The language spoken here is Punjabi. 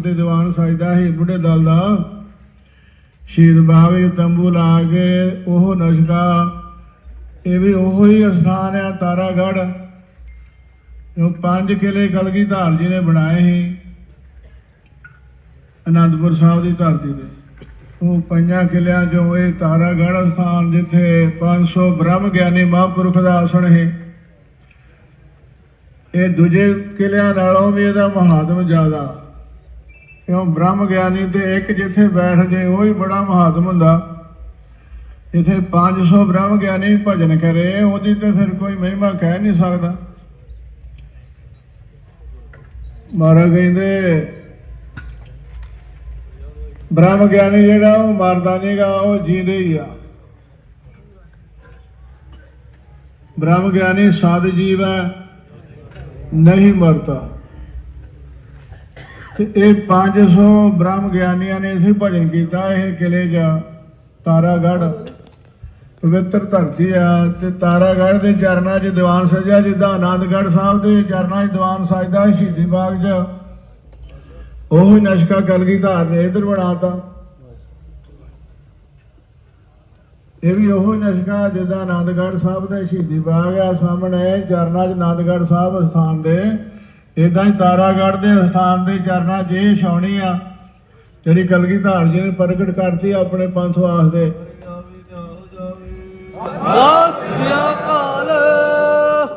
ਤੇ ਦੀਵਾਨ ਸਜਦਾ ਸੀ ਬੁੱਢੇ ਦਲ ਦਾ। ਸ਼ਹੀਦ ਬਾਗ ਤੰਬੂ ਲਾ ਕੇ ਉਹ ਨਸ਼ਕਾ ਇਹ ਵੀ ਉਹੋ ਹੀ ਅਸਥਾਨ ਆ, ਤਾਰਾਗੜ੍ਹ, ਜੋ ਪੰਜ ਕਿਲੇ ਕਲਗੀਧਰ ਜੀ ਨੇ ਬਣਾਏ ਸੀ। ਅਨੰਦਪੁਰ ਸਾਹਿਬ ਦੀ ਧਰਤੀ ਤੇ। ਉਹ ਪੰਜਾਂ ਕਿਲਿਆਂ ਚੋਂ ਇਹ ਤਾਰਾਗੜ੍ਹ ਸਥਾਨ ਜਿੱਥੇ 500 ਬ੍ਰਹਮ ਗਿਆਨੀ ਮਹਾਂਪੁਰਖ ਦਾ ਆਸਣ ਹੈ ਇਹ ਦੂਜੇ ਕਿਲਿਆਂ ਨਾਲੋਂ ਵੀ ਇਹਦਾ ਮਹਾਤਮ ਜ਼ਿਆਦਾ। ਕਿਉਂ ਬ੍ਰਹਮ ਗਿਆਨੀ ਤੇ ਇੱਕ ਜਿੱਥੇ ਬੈਠ ਜੇ, ਉਹ ਹੀ ਬੜਾ ਮਹਾਤਮ ਹੁੰਦਾ। ਜਿੱਥੇ 500 ਬ੍ਰਹਮ ਗਿਆਨੀ ਭਜਨ ਕਰੇ, ਉਹਦੀ ਤੇ ਫਿਰ ਕੋਈ ਮਹਿਮਾ ਕਹਿ ਨਹੀਂ ਸਕਦਾ। ਮਹਾਰਾਜ ਕਹਿੰਦੇ, ਬ੍ਰਹਮ ਗਿਆਨੀ ਜਿਹੜਾ ਉਹ ਮਰਦਾ ਨਹੀਂਗਾ ਉਹ ਜੀਂਦੇ ਹੀ ਆ। ਬ੍ਰਹਮ ਗਿਆਨੀ ਸਾਧ ਜੀਵ ਹੈ ਨਹੀਂ ਮਰਦਾ। ਤੇ ਇਹ 500 ਬ੍ਰਹਮ ਗਿਆਨੀਆਂ ਨੇ ਇਸੇ ਭਜਨ ਕੀਤਾ ਇਹ ਕਿਲੇ 'ਚ, ਤਾਰਾਗੜ੍ਹ। ਪਵਿੱਤਰ ਧਰਤੀ ਆ ਤੇ ਤਾਰਾਗੜ੍ਹ ਦੇ ਚਰਨਾਂ 'ਚ ਦੀਵਾਨ ਸਜਿਆ, ਜਿੱਦਾਂ ਆਨੰਦਗੜ੍ਹ ਸਾਹਿਬ ਦੇ ਚਰਨਾਂ 'ਚ ਦੀਵਾਨ ਸਜਦਾ ਸ਼ਹੀਦੀ ਬਾਗ 'ਚ। ਉਹ ਹੀ ਨਸ਼ਕਾ ਕਲਗੀਧਾਰ ਨੇ ਇਧਰ ਬਣਾਤਾ ਇਹ ਵੀ ਉਹ ਹੀ ਨਸ਼ਕਾ ਜਿੱਦਾਂ ਆਨੰਦਗੜ੍ਹ ਸਾਹਿਬ ਦਾ ਸ਼ਹੀਦੀ ਬਾਗ ਆ, ਸਾਹਮਣੇ ਚਰਨਾਂ 'ਚ ਆਨੰਦਗੜ੍ਹ ਸਾਹਿਬ ਸਥਾਨ ਦੇ। ਇਦਾਂ ਹੀ ਤਾਰਾਗੜ੍ਹ ਦੇ ਸਥਾਨ ਦੇ ਚਰਨਾ ਜੇ ਛਾਉਣੀ ਆ, ਜਿਹੜੀ ਕਲਗੀਧਾਰ ਜੀ ਨੇ ਪ੍ਰਗਟ ਕਰਤੀ ਆਪਣੇ ਪੰਥ ਵਾਸਤੇ ਸਤਿ